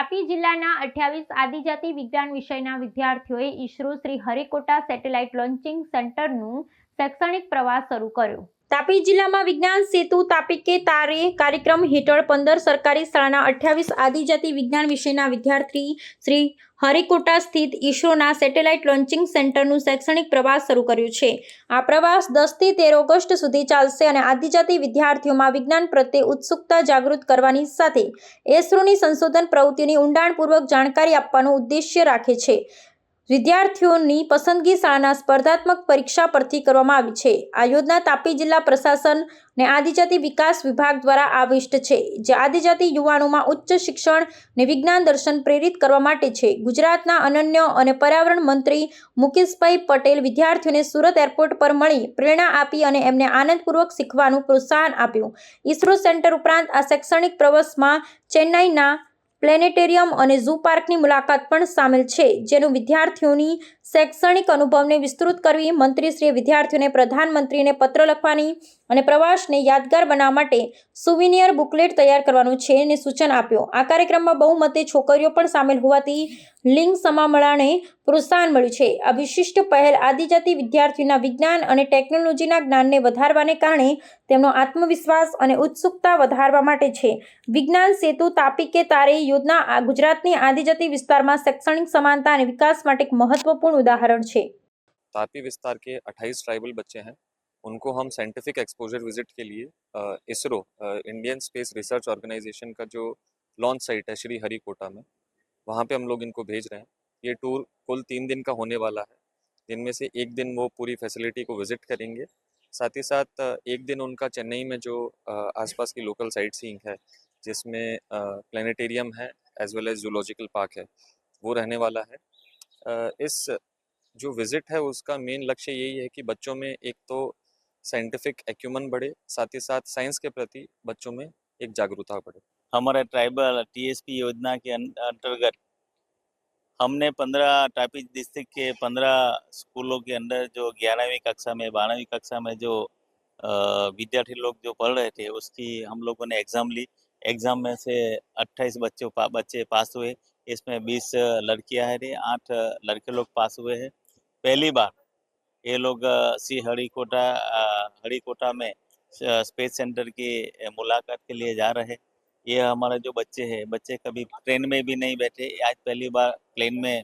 તાપી જિલ્લાના અઠ્યાવીસ આદિજાતિ વિજ્ઞાન વિષયના વિદ્યાર્થીઓએ ISRO Sriharikota satellite launching સેન્ટરનું શૈક્ષણિક પ્રવાસ શરૂ કર્યો. તાપી જિલ્લામાં વિજ્ઞાન સેતુ તાપી કે તારે કાર્યક્રમ હેઠળ પંદર સરકારી શાળાના અઠ્યાવીસ આદિજાતિ વિજ્ઞાન વિષયના વિદ્યાર્થી શ્રી હરિકોટા સ્થિત ઈસરોના સેટેલાઇટ લોન્ચિંગ સેન્ટરનું શૈક્ષણિક પ્રવાસ શરૂ કર્યું છે. આ પ્રવાસ દસથી તેર ઓગસ્ટ સુધી ચાલશે અને આદિજાતિ વિદ્યાર્થીઓમાં વિજ્ઞાન પ્રત્યે ઉત્સુકતા જાગૃત કરવાની સાથે, એસરોની સંશોધન પ્રવૃત્તિની ઊંડાણપૂર્વક જાણકારી આપવાનો ઉદ્દેશ્ય રાખે છે. વિદ્યાર્થીઓની પસંદગી શાળાના સ્પર્ધાત્મક પરીક્ષા પરથી કરવામાં આવી છે. આ યોજના તાપી જિલ્લા પ્રશાસન અને આદિજાતિ વિકાસ વિભાગ દ્વારા આવિષ્ટ છે, જે આદિજાતિ યુવાનોમાં ઉચ્ચ શિક્ષણ અને વિજ્ઞાન દર્શન પ્રેરિત કરવા માટે છે. ગુજરાતના અનન્ય અને પર્યાવરણ મંત્રી મુકેશભાઈ પટેલ વિદ્યાર્થીઓને સુરત એરપોર્ટ પર મળી પ્રેરણા આપી અને એમને આનંદપૂર્વક શીખવાનું પ્રોત્સાહન આપ્યું. ઈસરો સેન્ટર ઉપરાંત આ શૈક્ષણિક પ્રવાસમાં ચેન્નાઈના પ્લેનેટેરિયમ અને ઝૂ પાર્કની મુલાકાત પણ સામેલ છે જેનું વિદ્યાર્થીઓની શૈક્ષણિક અનુભવને વિસ્તૃત કરવી મંત્રીશ્રીએ વિદ્યાર્થીઓને પ્રધાનમંત્રીને પત્ર લખવાની અને પ્રવાસને યાદગાર બનાવવા માટે સુવિનિયર બુકલેટ તૈયાર કરવાનું છે અને સૂચન આપ્યો. આ કાર્યક્રમમાં બહુમતે છોકરીઓ પણ સામેલ હોવાથી લિંગ સમામળાને પ્રોત્સાહન મળ્યું છે. આ વિશિષ્ટ પહેલ આદિજાતિ વિદ્યાર્થીઓના વિજ્ઞાન અને ટેકનોલોજીના જ્ઞાનને વધારવાને કારણે તેમનો આત્મવિશ્વાસ અને ઉત્સુકતા વધારવા માટે છે. વિજ્ઞાન સેતુ તાપી કે તારે યોજના ગુજરાતની આદિજાતિ વિસ્તારમાં શૈક્ષણિક સમાનતા અને વિકાસ માટે એક મહત્વપૂર્ણ ઉદાહરણ છે तापी विस्तार के 28 ट्राइबल बच्चे हैं उनको हम साइंटिफिक एक्सपोजर विजिट के लिए ISRO Indian space research organisation का जो लॉन्च साइट है श्री हरिकोटा में वहाँ पे हम लोग इनको भेज रहे हैं ये टूर कुल तीन दिन का होने वाला है जिनमें से एक दिन वो पूरी फैसिलिटी को विजिट करेंगे साथ ही साथ अ, एक दिन उनका चेन्नई में जो अ, आसपास की लोकल साइट सीइंग है जिसमें प्लानिटेरियम है as well as zoological park है वो रहने वाला है अ, इस जो विज़िट है उसका मेन लक्ष्य यही है कि बच्चों में एक तो साइंटिफिक एक्यूमन बढ़े साथ ही साथ साइंस के प्रति बच्चों में एक जागरूकता बढ़े। हमारे ट्राइबल टीएसपी योजना के अं- अंतर्गत हमने पंद्रह टापी डिस्ट्रिक्ट के पंद्रह स्कूलों के अंदर जो ग्यारहवीं कक्षा में बारहवीं कक्षा में जो विद्यार्थी लोग जो पढ़ रहे थे उसकी हम लोगों ने एग्ज़ाम ली। एग्ज़ाम में से अट्ठाईस बच्चों पा, बच्चे पास हुए। इसमें बीस लड़कियाँ हैं आठ लड़के लोग पास हुए हैं। पहली बार। ये लोग सी हरिकोटा अ, हरिकोटा में स्पेस सेंटर की मुलाकात के लिए जा रहे। ये हमारे जो बच्चे हैं बच्चे कभी ट्रेन में भी नहीं बैठे। आज पहली बार प्लेन में